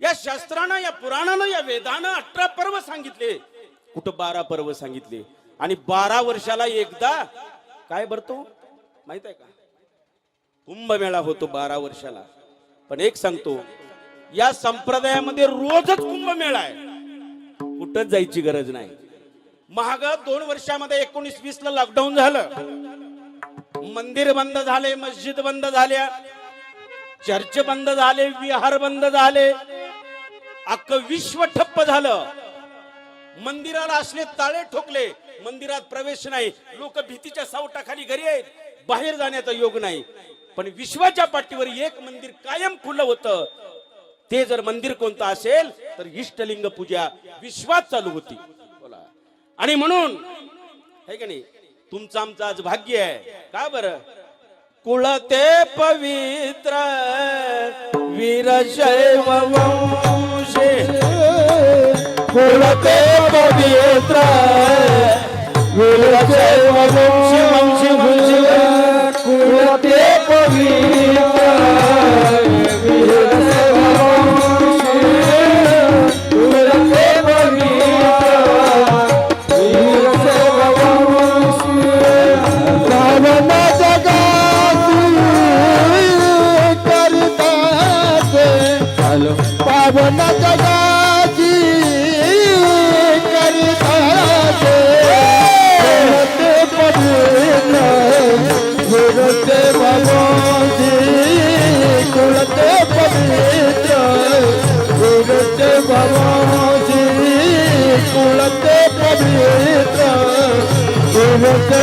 या शास्त्रानं या पुराणानं या वेदानं अठरा पर्व सांगितले. कुठं बारा पर्व सांगितले? आणि बारा वर्षाला एकदा काय भरतो माहीत आहे का? कुंभमेळा होतो बारा वर्षाला. पण एक सांगतो या संप्रदायामध्ये रोजच कुंभमेळा आहे. कुठंच जायची गरज नाही. महाग दोन वर्षामध्ये एकोणीस वीस ला लॉकडाऊन झालं. मंदिर बंद झाले मस्जिद बंद झाल्या. चर्च बंद झाले विहार बंद झाले. अख्खं विश्व ठप्प झालं. मंदिराला असले ताळे ठोकले मंदिरात प्रवेश नाही. लोक भीतीच्या सावटाखाली घरी आहेत. बाहेर जाण्याचा योग नाही. पण विश्वाच्या पाठीवर एक मंदिर कायम खुलं होतं. ते जर मंदिर कोणतं असेल तर इष्टलिंग पूजा विश्वात चालू होती. आणि म्हणून है का नाही? तुमचं आमचं आज भाग्य आहे. का बरं? कुळते पवित्र Veerashaiva luce, quella tempo dietro, quella tempo non पावन जगाची करतात गुरुते पवित्र गुरुते बाबाजी कुळते पवित्र गुरुते बाबाजी कुळते पवित्र गुरुते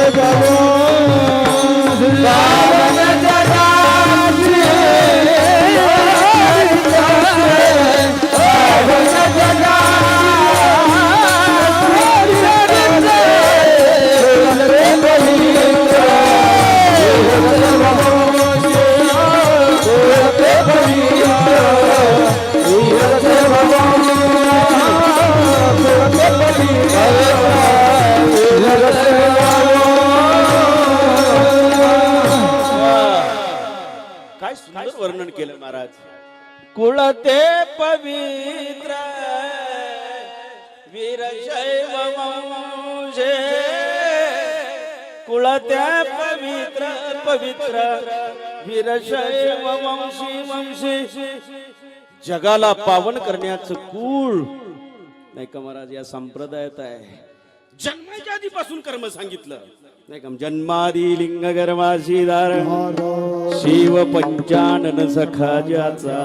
काय सुंदर वर्णन केलं महाराज? कुळते पवित्र वीरशैव वंशे कुळते पवित्र पवित्र वीरशैव वंशी वंशी. जगाला पावन करण्याचं कुळ. नाही का महाराज या संप्रदायात आहे. जन्माच्या आधीपासून कर्म सांगितलं. नाही का जन्मादी लिंग गर्भाशी धारण शिव पंचानन सखा ज्याचा.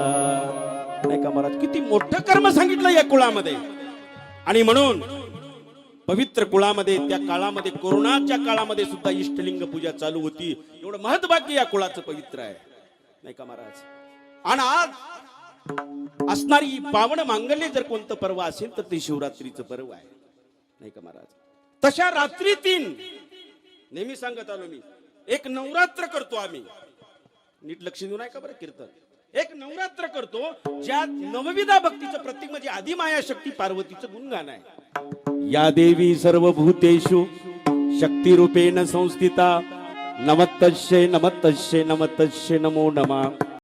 नाही का महाराज? किती मोठं कर्म सांगितलं या कुळामध्ये. आणि म्हणून पवित्र कुळामध्ये त्या काळामध्ये कोरोनाच्या काळामध्ये सुद्धा इष्टलिंग पूजा चालू होती. एवढं महत्वाक्य या कुळाचं पवित्र आहे. नाही का महाराज? आणि आज असणारी पावन मांगल्य जर कोणतं पर्व असेल तर ते शिवरात्रीचं पर्व आहे. नाही का महाराज? तशा रात्री तीन नेहमी सांगत आलो मी एक नवरात्र करतो आम्ही. नीट लक्ष देऊ नाही का बरं कीर्तन. एक नवरात्र करतो ज्यात नवविधा भक्तीचं प्रतीक म्हणजे आदिमाया शक्ती पार्वतीचं गुणगान आहे. या देवी सर्व भूतेषु शक्तिरूपेण संस्थिता नमतश्ये नमतश्ये नमतश्ये नमो नमा.